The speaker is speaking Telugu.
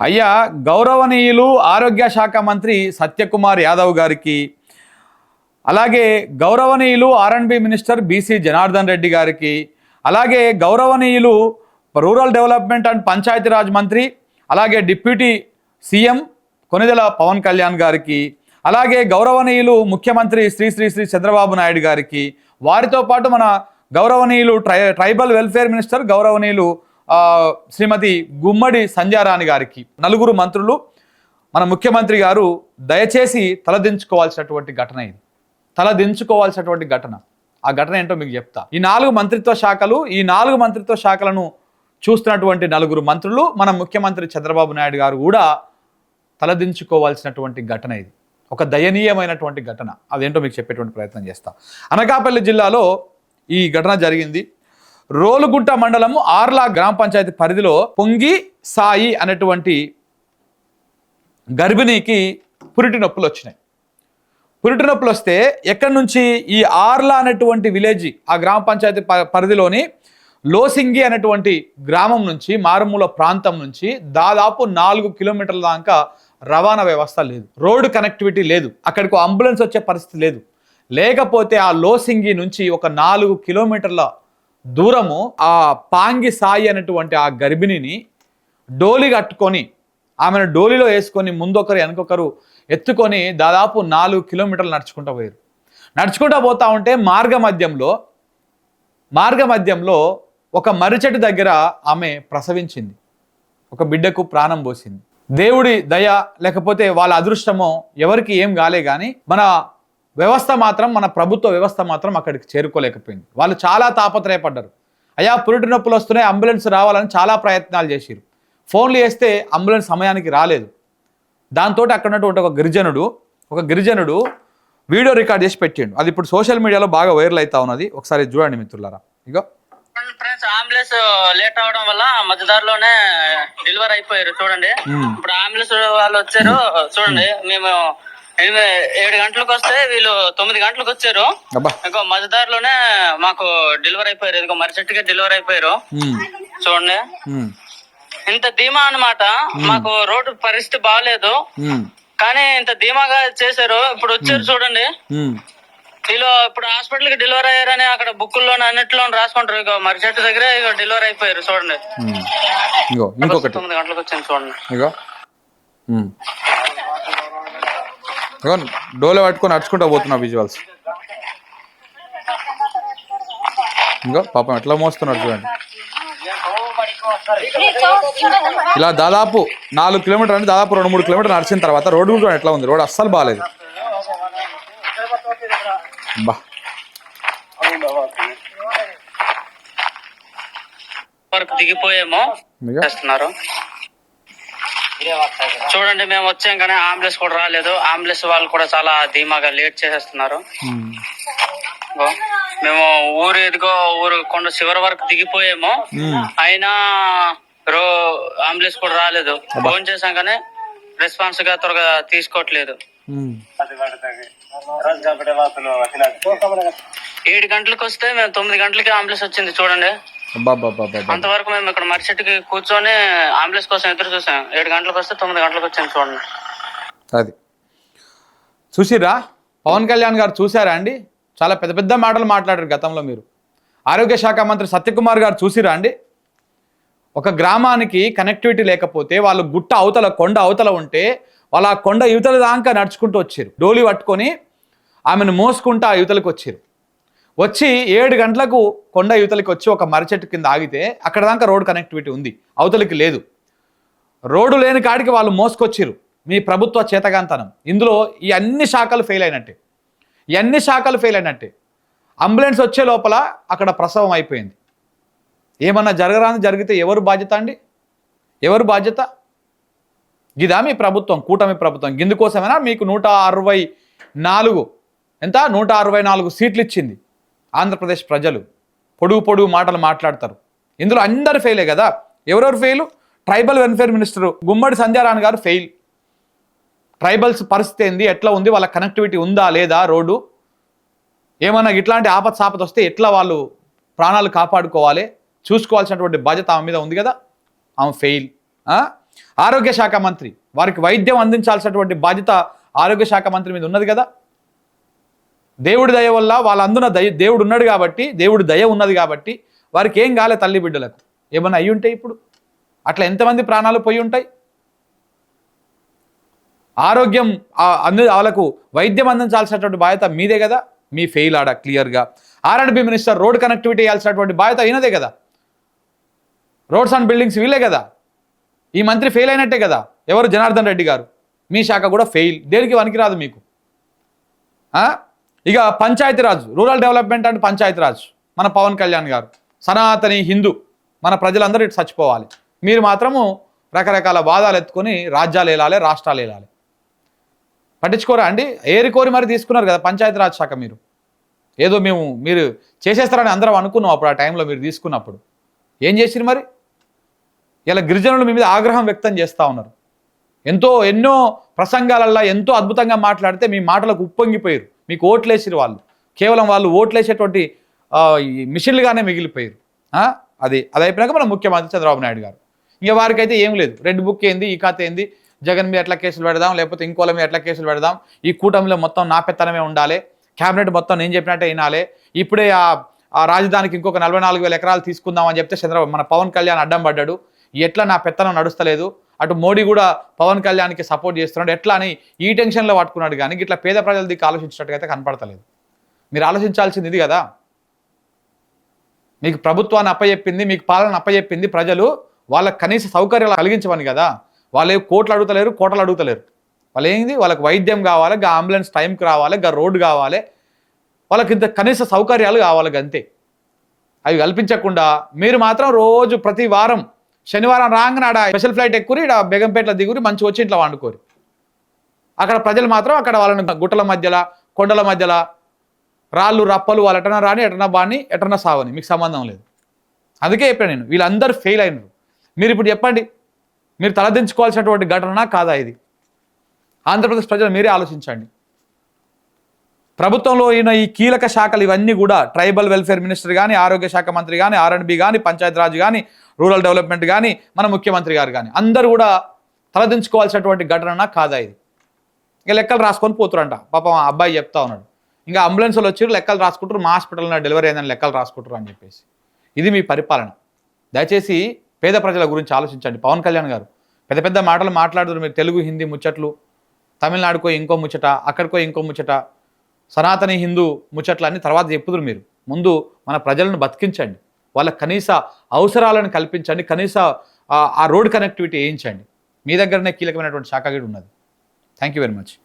అయ్యా గౌరవనీయులు ఆరోగ్య శాఖ మంత్రి సత్యకుమార్ యాదవ్ గారికి అలాగే గౌరవనీయులు ఆర్ఎండ్బి మినిస్టర్ బీసీ జనార్దన్ రెడ్డి గారికి అలాగే గౌరవనీయులు రూరల్ డెవలప్మెంట్ అండ్ పంచాయతీరాజ్ మంత్రి అలాగే డిప్యూటీ సీఎం కొనిదెల పవన్ కళ్యాణ్ గారికి అలాగే గౌరవనీయులు ముఖ్యమంత్రి శ్రీ శ్రీ శ్రీ చంద్రబాబు నాయుడు గారికి వారితో పాటు మన గౌరవనీయులు ట్రై ట్రైబల్ వెల్ఫేర్ మినిస్టర్ గౌరవనీయులు శ్రీమతి గుమ్మడి సంధ్యారాణి గారికి నలుగురు మంత్రులు మన ముఖ్యమంత్రి గారు దయచేసి తలదించుకోవాల్సినటువంటి ఘటన ఇది. తలదించుకోవాల్సినటువంటి ఘటన. ఆ ఘటన ఏంటో మీకు చెప్తా. ఈ నాలుగు మంత్రిత్వ శాఖలు ఈ నాలుగు మంత్రిత్వ శాఖలను చూస్తున్నటువంటి నలుగురు మంత్రులు మన ముఖ్యమంత్రి చంద్రబాబు నాయుడు గారు కూడా తలదించుకోవాల్సినటువంటి ఘటన ఇది. ఒక దయనీయమైనటువంటి ఘటన. అదేంటో మీకు చెప్పేటువంటి ప్రయత్నం చేస్తా. అనకాపల్లి జిల్లాలో ఈ ఘటన జరిగింది. రోలుగుంట మండలం ఆర్లా గ్రామ పంచాయతీ పరిధిలో పొంగి సాయి అనేటువంటి గర్భిణీకి పురిటి నొప్పులు వచ్చినాయి. పురిటి నొప్పులు వస్తే ఎక్కడి నుంచి? ఈ ఆర్లా అనేటువంటి విలేజ్ ఆ గ్రామ పంచాయతీ ప- పరిధిలోని లోసింగి అనేటువంటి గ్రామం నుంచి మారుమూల ప్రాంతం నుంచి దాదాపు నాలుగు కిలోమీటర్ల దాకా రవాణా వ్యవస్థ లేదు. రోడ్డు కనెక్టివిటీ లేదు. అక్కడికి అంబులెన్స్ వచ్చే పరిస్థితి లేదు. లేకపోతే ఆ లోసింగి నుంచి ఒక నాలుగు కిలోమీటర్ల దూరము ఆ పాంగి సాయి అనేటువంటి ఆ గర్భిణిని డోలి కట్టుకొని ఆమెను డోలిలో వేసుకొని ముందొకరు వెనకొకరు ఎత్తుకొని దాదాపు నాలుగు కిలోమీటర్లు నడుచుకుంటూ పోయారు. నడుచుకుంటూ పోతా ఉంటే మార్గ మధ్యంలో మార్గ మధ్యంలో ఒక మర్రిచెట్టు దగ్గర ఆమె ప్రసవించింది. ఒక బిడ్డకు ప్రాణం పోసింది. దేవుడి దయ లేకపోతే వాళ్ళ అదృష్టమో ఎవరికి ఏం కాలే కానీ మన వ్యవస్థ మాత్రం మన ప్రభుత్వ వ్యవస్థ మాత్రం అక్కడికి చేరుకోలేకపోయింది. వాళ్ళు చాలా తాపత్రయపడ్డారు. అయ్యా పురిటి నొప్పులు వస్తున్నాయి అంబులెన్స్ రావాలని చాలా ప్రయత్నాలు చేసిరు ఫోన్లు చేస్తే అంబులెన్స్ సమయానికి రాలేదు. దాంతో అక్కడ ఉన్నటువంటి ఒక గిరిజనుడు ఒక గిరిజనుడు వీడియో రికార్డ్ చేసి పెట్టిండు. అది ఇప్పుడు సోషల్ మీడియాలో బాగా వైరల్ అవుతా ఉన్నది. ఒకసారి చూడండి మిత్రులారా. ఇగో. ఫ్రెండ్స్ అంబులెన్స్ లేట్ అవడం వల్ల మధ్యదారిలోనే డెలివరీ అయిపోయారు. చూడండి. ఇప్పుడు అంబులెన్స్ వాళ్ళు వచ్చారు. చూడండి మేము ఏడు గంటలకు వస్తే వీళ్ళు తొమ్మిది గంటలకు వచ్చారు. ఇంకో మధ్యదారిలోనే మాకు డెలివరీ అయిపోయారు. ఇదిగో మరిచెట్టుగా డెలివరీ అయిపోయారు. చూడండి. ఇంత ధీమా అన్నమాట. మాకు రోడ్డు పరిస్థితి బాగాలేదు కానీ ఇంత ధీమాగా చేశారు. ఇప్పుడు వచ్చారు చూడండి. వీళ్ళు ఇప్పుడు హాస్పిటల్కి డెలివరీ అయ్యారని అక్కడ బుక్కుల్లో అన్నిట్లో రాసుకుంటారు. ఇక మరిచెట్టు దగ్గర ఇక డెలివరీ అయిపోయారు. చూడండి. తొమ్మిది గంటలకు వచ్చింది చూడండి. డోలో పట్టుకొని నడుచుకుంటూ పోతున్నా విజువల్స్ ఇంకో పాపం ఎట్లా మోస్తున్నాడు చూడండి. ఇలా దాదాపు నాలుగు కిలోమీటర్ అంటే దాదాపు రెండు మూడు కిలోమీటర్ నడిచిన తర్వాత రోడ్డు కూడా ఎట్లా ఉంది? రోడ్ అస్సలు బాగాలేదు బా. దిగిపోయాము చేస్తున్నారు. చూడండి మేము వచ్చాం కానీ అంబులెన్స్ కూడా రాలేదు. అంబులెన్స్ వాళ్ళు కూడా చాలా ధీమాగా లేట్ చేసేస్తున్నారు. ఇగో, మేము ఊరు ఎదుగో ఊరు కొండ చివరి వరకు దిగిపోయాము. ఉమ్. అయినా రో అంబులెన్స్ కూడా రాలేదు. ఫోన్ చేశాం కానీ రెస్పాన్స్గా త్వరగా తీసుకోవట్లేదు. ఉమ్. ఏడు గంటలకు వస్తే మేము తొమ్మిది గంటలకి అంబులెన్స్ వచ్చింది చూడండి. అంతవరకు మేము ఇక్కడ మరిచెట్టుకి కూర్చొని అంబులెన్స్ కోసం ఎదురు చూసాం. ఏడు గంటలకు వస్తే తొమ్మిది గంటలకు వచ్చింది చూడండి. అది. చూసిరా పవన్ కళ్యాణ్ గారు చూసారా అండి? చాలా పెద్ద పెద్ద మాటలు మాట్లాడారు గతంలో మీరు. ఆరోగ్య శాఖ మంత్రి సత్యకుమార్ గారు చూసిరా అండి? ఒక గ్రామానికి కనెక్టివిటీ లేకపోతే వాళ్ళు గుట్ట అవతల కొండ అవతల ఉంటే వాళ్ళు ఆ కొండ యువతల దాకా నడుచుకుంటూ వచ్చారు. డోలి పట్టుకొని ఆమెను మోసుకుంటూ ఆ యువతలకు వచ్చారు. వచ్చి ఏడు గంటలకు కొండ యువతలకి వచ్చి ఒక మరచెట్టు కింద ఆగితే అక్కడ దాకా రోడ్ కనెక్టివిటీ ఉంది. అవతలికి లేదు. రోడ్డు లేని కాడికి వాళ్ళు మోసుకొచ్చిర్రు. మీ ప్రభుత్వ చేతగాంతనం. ఇందులో ఈ అన్ని శాఖలు ఫెయిల్ అయినట్టే. ఈ అన్ని శాఖలు ఫెయిల్ అయినట్టే. అంబులెన్స్ వచ్చే లోపల అక్కడ ప్రసవం అయిపోయింది. ఏమన్నా జరగరాని జరిగితే ఎవరు బాధ్యత అండి? ఎవరు బాధ్యత? ఇదా మీ ప్రభుత్వం కూటమి ప్రభుత్వం. ఇందుకోసమైనా మీకు నూట అరవై నాలుగు ఎంత? నూట అరవై నాలుగు సీట్లు ఇచ్చింది. ఆంధ్రప్రదేశ్ ప్రజలు పొడుగు పొడుగు మాటలు మాట్లాడతారు. ఇందులో అందరు ఫెయిలే కదా? ఎవరెవరు fail tribal welfare minister Gummadi Sandhyarani గారు ఫెయిల్ ట్రైబల్స్ పరిస్థితి ఏంది? ఎట్లా ఉంది? వాళ్ళ కనెక్టివిటీ ఉందా? లేదా? రోడ్డు? ఏమన్నా ఇట్లాంటి ఆపత్ సాపత వస్తే ఎట్లా వాళ్ళు ప్రాణాలు కాపాడుకోవాలి? చూసుకోవాల్సినటువంటి బాధ్యత ఆమె మీద ఉంది కదా? ఆమె ఫెయిల్ ఆరోగ్య శాఖ మంత్రి వారికి వైద్యం అందించాల్సినటువంటి బాధ్యత ఆరోగ్య శాఖ మంత్రి మీద ఉన్నది కదా? దేవుడి దయ వల్ల వాళ్ళందున దయ దేవుడు ఉన్నాడు కాబట్టి దేవుడి దయ ఉన్నది కాబట్టి వారికి ఏం కాలే తల్లి బిడ్డలకు. ఏమన్నా అయ్యి ఉంటాయి ఇప్పుడు. అట్లా ఎంతమంది ప్రాణాలు పోయి ఉంటాయి? ఆరోగ్యం అందు అంది వాళ్ళకు వైద్యం అందించాల్సినటువంటి బాధ్యత మీదే కదా? మీ ఫెయిల్ ఆడ క్లియర్గా R and B minister road connectivity ఇవ్వాల్సినటువంటి బాధ్యత అయినదే కదా? రోడ్స్ అండ్ బిల్డింగ్స్ వీళ్ళే కదా? ఈ మంత్రి ఫెయిల్ అయినట్టే కదా? ఎవరు? జనార్దన్ రెడ్డి గారు. మీ శాఖ కూడా ఫెయిల్ దేనికి వనికి రాదు మీకు ఇక Panchayati Raj rural development and Panchayati Raj మన పవన్ కళ్యాణ్ గారు. సనాతని హిందూ మన ప్రజలందరూ ఇటు చచ్చిపోవాలి. మీరు మాత్రము రకరకాల వాదాలు ఎత్తుకొని రాజ్యాలు ఏలాలి రాష్ట్రాలు ఏలాలి. పట్టించుకోరా అండి? ఏరి కోరి మరి తీసుకున్నారు కదా పంచాయతీరాజ్ శాఖ మీరు. ఏదో మేము మీరు చేసేస్తారని అందరం అనుకున్నాం అప్పుడు ఆ టైంలో మీరు తీసుకున్నప్పుడు. ఏం చేసిరు మరి? ఇలా గిరిజనులు మీ మీద ఆగ్రహం వ్యక్తం చేస్తూ ఉన్నారు. ఎంతో ఎన్నో ప్రసంగాలల్లో ఎంతో అద్భుతంగా మాట్లాడితే మీ మాటలకు ఉప్పొంగిపోయారు మీకు ఓట్లేసిన వాళ్ళు. కేవలం వాళ్ళు ఓట్లేసేటువంటి ఈ మిషన్లుగానే మిగిలిపోయారు. అది అది అయిపోయినాక మన ముఖ్యమంత్రి చంద్రబాబు నాయుడు గారు. ఇంకా వారికి అయితే ఏం లేదు. రెడ్ బుక్ ఏంది ఈ ఖాతా ఏంది జగన్ మీద ఎట్లా కేసులు పెడదాం లేకపోతే ఇంకోల మీద ఎట్లా కేసులు పెడదాం ఈ కూటమిలో మొత్తం నా పెత్తనమే ఉండాలి క్యాబినెట్ మొత్తం నేను చెప్పినట్టే వినాలి ఇప్పుడే ఆ రాజధానికి ఇంకొక నలభై నాలుగు వేల ఎకరాలు తీసుకుందాం అని చెప్తే చంద్రబాబు మన పవన్ కళ్యాణ్ అడ్డం పడ్డాడు ఎట్లా నా పెత్తనం నడుస్తలేదు అటు మోడీ కూడా పవన్ కళ్యాణ్కి సపోర్ట్ చేస్తున్నాడు. ఎట్లా అని ఈ టెన్షన్లో పట్టుకున్నాడు కానీ ఇట్లా పేద ప్రజల దిక్కు ఆలోచించినట్టుగా అయితే కనపడతలేదు. మీరు ఆలోచించాల్సింది ఇది కదా. మీకు ప్రభుత్వాన్ని అప్పచెప్పింది మీకు పాలన అప్పచెప్పింది ప్రజలు వాళ్ళకి కనీస సౌకర్యాలు కలిగించమని కదా. వాళ్ళు కోట్లు అడుగుతలేరు కోటలు అడుగుతలేరు. వాళ్ళు ఏంది? వాళ్ళకి వైద్యం కావాలి గా అంబులెన్స్ టైంకి రావాలి గా రోడ్డు కావాలి. వాళ్ళకి ఇంత కనీస సౌకర్యాలు కావాలి అంతే అవి కల్పించకుండా మీరు మాత్రం రోజు ప్రతి వారం శనివారం రాగానే ఆడ స్పెషల్ ఫ్లైట్ ఎక్కురి ఇక్కడ బేగంపేటలో దిగురి మంచి వచ్చి ఇంట్లో వండుకోరు. అక్కడ ప్రజలు మాత్రం అక్కడ వాళ్ళని గుట్టల మధ్యలో కొండల మధ్యలో రాళ్ళు రప్పలు వాళ్ళు ఎటన్నా రాని ఎటన్నా బాని ఎటన్నా సావని మీకు సంబంధం లేదు. అందుకే చెప్పాను నేను వీళ్ళందరూ ఫెయిల్ అయినారు. మీరు ఇప్పుడు చెప్పండి మీరు తలదించుకోవాల్సినటువంటి ఘటన కాదా ఇది? ఆంధ్రప్రదేశ్ ప్రజలు మీరే ఆలోచించండి. ప్రభుత్వంలో అయిన ఈ కీలక శాఖలు ఇవన్నీ కూడా ట్రైబల్ వెల్ఫేర్ మినిస్టర్ కానీ ఆరోగ్య శాఖ మంత్రి కానీ ఆర్ఎండ్బి కానీ పంచాయతీరాజ్ కానీ రూరల్ డెవలప్మెంట్ కానీ మన ముఖ్యమంత్రి గారు కానీ అందరూ కూడా తలదించుకోవాల్సినటువంటి ఘటన కాదా ఇది? ఇంకా లెక్కలు రాసుకొని పోతురంట. పాపం ఆ అబ్బాయి చెప్తా ఉన్నాడు. ఇంకా అంబులెన్స్లో వచ్చి లెక్కలు రాసుకుంటారు మా హాస్పిటల్లో డెలివరీ అయిందని లెక్కలు రాసుకుంటారు అని చెప్పేసి. ఇది మీ పరిపాలన. దయచేసి పేద ప్రజల గురించి ఆలోచించండి. పవన్ కళ్యాణ్ గారు పెద్ద పెద్ద మాటలు మాట్లాడుతున్నారు. మీరు తెలుగు హిందీ ముచ్చట్లు తమిళనాడుకో ఇంకో ముచ్చట అక్కడికో ఇంకో ముచ్చట సనాతని హిందూ ముచ్చట్లు అన్ని తర్వాత చెప్పుదురు మీరు. ముందు మన ప్రజలను బతికించండి. వాళ్ళ కనీస అవసరాలను కల్పించండి కనీస ఆ- రోడ్ కనెక్టివిటీ వేయించండి మీ దగ్గరనే కీలకమైనటువంటి శాఖ కూడా ఉన్నది. Thank you very much